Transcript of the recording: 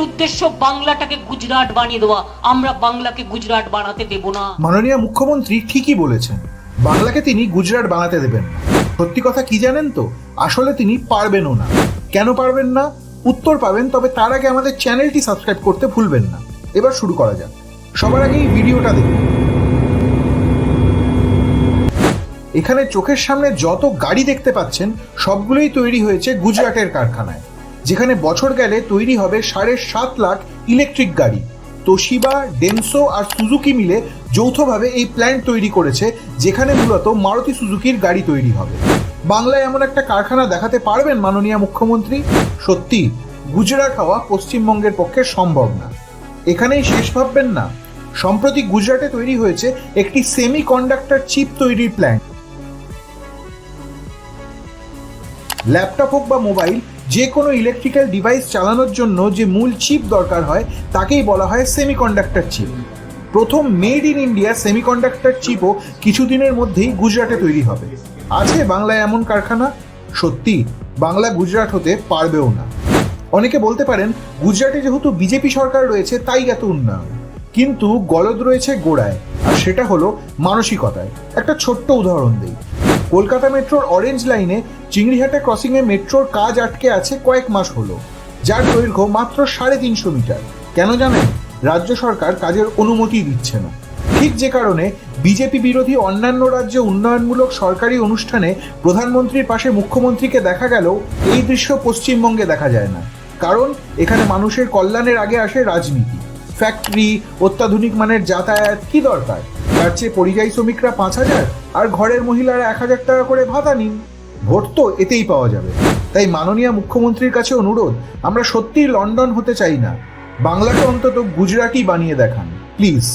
উদ্দেশ্য বাংলাটাকে গুজরাট বানিয়ে দেওয়া। আমরা বাংলাকে গুজরাট বানাতে দেব না। মাননীয় মুখ্যমন্ত্রী ঠিকই বলেছেন, বাংলাকে তিনি গুজরাট বানাতে দেবেন সত্যি কথা কি জানেন তো? আসলে তিনি পারবেনও না। কেন পারবেন না? উত্তর পাবেন, তবে তার আগে আমাদের চ্যানেলটি সাবস্ক্রাইব করতে ভুলবেন না। এবার শুরু করা যাক। সবার আগে ভিডিওটা দেখুন। এখানে চোখের সামনে যত গাড়ি দেখতে পাচ্ছেন, সবগুলোই তৈরি হয়েছে গুজরাটের কারখানায়। যেখানে বছর গেলে তৈরি হবে সাড়ে সাত লাখ ইলেকট্রিক গাড়ি। তোশিবা ডেনসো আর সুজুকি মিলে যৌথভাবে এই প্ল্যান্ট তৈরি করেছে, যেখানে মূলত মারুতি সুজুকির গাড়ি তৈরি হবে। বাংলায় এমন একটা কারখানা দেখাতে পারবেন মাননীয় মুখ্যমন্ত্রী? সত্যি গুজরাট হওয়া পশ্চিমবঙ্গের পক্ষে সম্ভব না। এখানেই শেষ ভাববেন না। সম্প্রতি গুজরাটে তৈরি হয়েছে একটি সেমি কন্ডাক্টর চিপ তৈরির প্ল্যান্ট ল্যাপটপ হোক বা মোবাইল যে কোনো ইলেকট্রিক্যাল ডিভাইস চালানোর জন্য যে মূল চিপ দরকার হয়, তাকেই বলা হয় সেমিকন্ডাক্টর চিপ প্রথম মেড ইন ইন্ডিয়া সেমিকন্ডাক্টর চিপও কিছুদিনের মধ্যেই গুজরাটে তৈরি হবে। আছে বাংলায় এমন কারখানা? সত্যি, বাংলা গুজরাট হতে পারবেও না। অনেকে বলতে পারেন, গুজরাটে যেহেতু বিজেপি সরকার রয়েছে, তাই এত উন্নয়ন। কিন্তু গলদ রয়েছে গোড়ায়, আর সেটা হলো মানসিকতায়। একটা ছোট্ট উদাহরণ দিই। কলকাতা মেট্রোর অরেঞ্জ লাইনে চিংড়িহাটা ক্রসিংয়ে মেট্রোর কাজ আটকে আছে কয়েক মাস হলো। যার দৈর্ঘ্য মাত্র সাড়ে তিনশো মিটার। কেন জানেন? রাজ্য সরকার কাজের অনুমতি দিচ্ছে না। ঠিক যে কারণে বিজেপি বিরোধী অন্যান্য রাজ্যে উন্নয়নমূলক সরকারি অনুষ্ঠানে প্রধানমন্ত্রীর পাশে মুখ্যমন্ত্রীকে দেখা গেলেও এই দৃশ্য পশ্চিমবঙ্গে দেখা যায় না। কারণ, এখানে মানুষের কল্যাণের আগে আসে রাজনীতি। ফ্যাক্টরি অত্যাধুনিক মানের যাতায়াত, কি দরকার? তার চেয়ে পরিযায়ী শ্রমিকরা পাঁচ হাজার, আর ঘরের মহিলারা এক হাজার টাকা করে ভাতা নিন। ভোট তো এতেই পাওয়া যাবে। তাই মাননীয় মুখ্যমন্ত্রীর কাছে অনুরোধ, আমরা সত্যিই লন্ডন হতে চাই না। বাংলাকে অন্তত গুজরাটি বানিয়ে দেখান, প্লিজ।